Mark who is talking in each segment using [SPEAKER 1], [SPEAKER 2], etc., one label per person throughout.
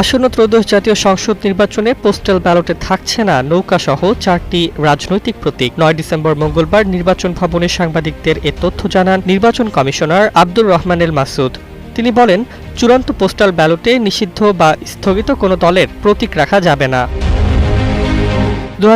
[SPEAKER 1] আসন্ন ত্রয়োদশ জাতীয় সংসদ নির্বাচনে পোস্টাল ব্যালটে থাকছে না নৌকাসহ চারটি রাজনৈতিক প্রতীক। নয় ডিসেম্বর মঙ্গলবার নির্বাচন ভবনে সাংবাদিকদের এ তথ্য জানান নির্বাচন কমিশনার আব্দুর রহমানের মাসুদ। তিনি বলেন, চূড়ান্ত পোস্টাল ব্যালটে নিষিদ্ধ বা স্থগিত কোনো দলের প্রতীক রাখা যাবে না। দু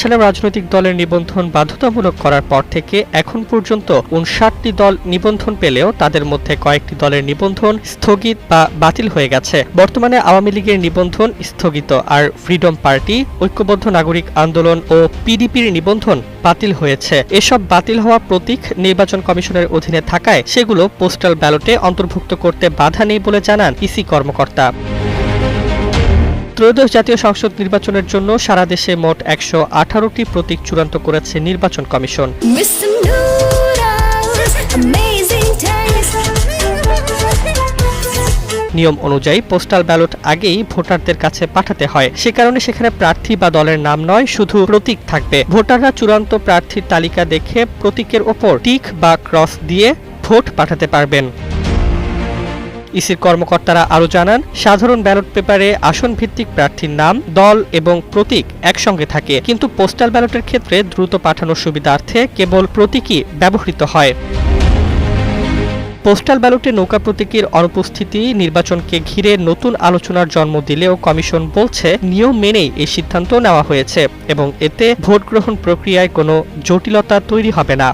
[SPEAKER 1] সালে রাজনৈতিক দলের নিবন্ধন বাধ্যতামূলক করার পর থেকে এখন পর্যন্ত উনষাটটি দল নিবন্ধন পেলেও তাদের মধ্যে কয়েকটি দলের নিবন্ধন স্থগিত বা বাতিল হয়ে গেছে। বর্তমানে আওয়ামী লীগের নিবন্ধন স্থগিত আর ফ্রিডম পার্টি, ঐক্যবদ্ধ নাগরিক আন্দোলন ও পিডিপির নিবন্ধন বাতিল হয়েছে। এসব বাতিল হওয়া প্রতীক নির্বাচন কমিশনের অধীনে থাকায় সেগুলো পোস্টাল ব্যালটে অন্তর্ভুক্ত করতে বাধা নেই বলে জানান ইসি কর্মকর্তা। ত্রয়োদশ জাতীয় সংসদ নির্বাচনের জন্য সারা দেশে মোট একশো আঠারোটি প্রতীক চূড়ান্ত করেছে নির্বাচন কমিশন. নিয়ম অনুযায়ী পোস্টাল ব্যালট আগেই ভোটারদের কাছে পাঠাতে হয়। সে কারণে সেখানে প্রার্থী বা দলের নাম নয় শুধু প্রতীক থাকবে। ভোটাররা চূড়ান্ত প্রার্থীর তালিকা দেখে প্রতীকের ওপর টিক বা ক্রস দিয়ে ভোট পাঠাতে পারবেন। ইসির কর্মকর্তারা আরও জানান, সাধারণ ব্যালট পেপারে আসন ভিত্তিক প্রার্থীর নাম, দল এবং প্রতীক একসঙ্গে থাকে, কিন্তু পোস্টাল ব্যালটের ক্ষেত্রে দ্রুত পাঠানোর সুবিধার্থে কেবল প্রতীকই ব্যবহৃত হয়। পোস্টাল ব্যালটে নৌকা প্রতীকের অনুপস্থিতি, নির্বাচনকে ঘিরে নতুন আলোচনার জন্ম দিলেও কমিশন বলছে, নিয়ম মেনেই এই সিদ্ধান্ত নেওয়া হয়েছে এবং এতে ভোট গ্রহণ প্রক্রিয়ায় কোনো জটিলতা তৈরি হবে না।